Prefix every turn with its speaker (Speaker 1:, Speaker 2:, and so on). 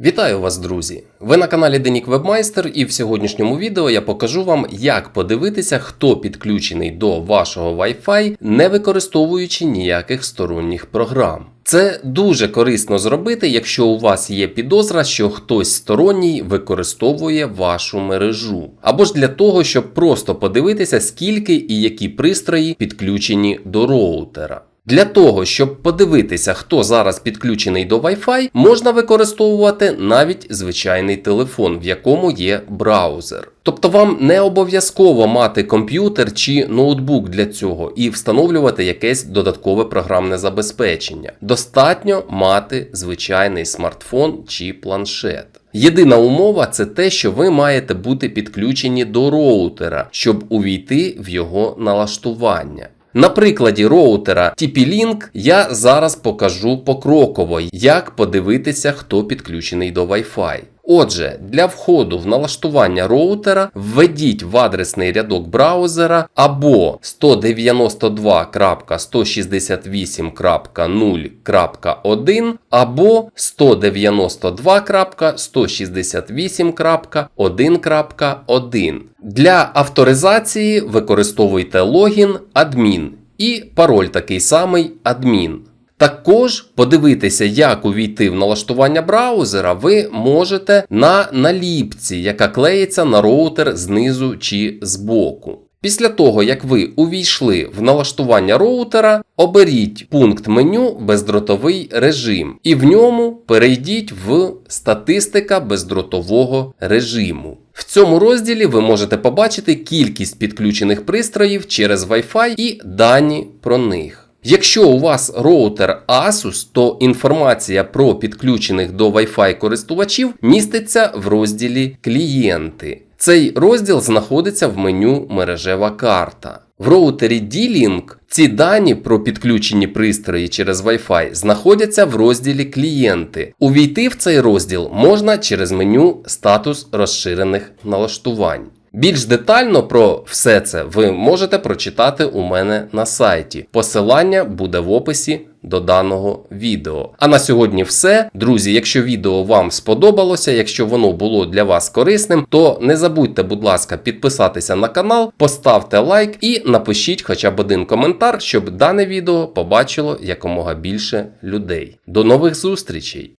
Speaker 1: Вітаю вас, друзі! Ви на каналі Денік Вебмайстер, і в сьогоднішньому відео я покажу вам, як подивитися, хто підключений до вашого Wi-Fi, не використовуючи ніяких сторонніх програм. Це дуже корисно зробити, якщо у вас є підозра, що хтось сторонній використовує вашу мережу, або ж для того, щоб просто подивитися, скільки і які пристрої підключені до роутера. Для того, щоб подивитися, хто зараз підключений до Wi-Fi, можна використовувати навіть звичайний телефон, в якому є браузер. Тобто вам не обов'язково мати комп'ютер чи ноутбук для цього і встановлювати якесь додаткове програмне забезпечення. Достатньо мати звичайний смартфон чи планшет. Єдина умова це те, що ви маєте бути підключені до роутера, щоб увійти в його налаштування. На прикладі роутера TP-Link я зараз покажу покроково, як подивитися, хто підключений до Wi-Fi. Отже, для входу в налаштування роутера введіть в адресний рядок браузера або 192.168.0.1 або 192.168.1.1. Для авторизації використовуйте логін адмін і пароль такий самий адмін. Також подивитися, як увійти в налаштування браузера, ви можете на наліпці, яка клеїться на роутер знизу чи збоку. Після того, як ви увійшли в налаштування роутера, оберіть пункт меню Бездротовий режим і в ньому перейдіть в статистика бездротового режиму. В цьому розділі ви можете побачити кількість підключених пристроїв через Wi-Fi і дані про них. Якщо у вас роутер Asus, то інформація про підключених до Wi-Fi користувачів міститься в розділі Клієнти. Цей розділ знаходиться в меню Мережева карта. В роутері D-Link ці дані про підключені пристрої через Wi-Fi знаходяться в розділі Клієнти. Увійти в цей розділ можна через меню Статус розширених налаштувань. Більш детально про все це ви можете прочитати у мене на сайті. Посилання буде в описі до даного відео. А на сьогодні все. Друзі, якщо відео вам сподобалося, якщо воно було для вас корисним, то не забудьте, будь ласка, підписатися на канал, поставте лайк і напишіть хоча б один коментар, щоб дане відео побачило якомога більше людей. До нових зустрічей!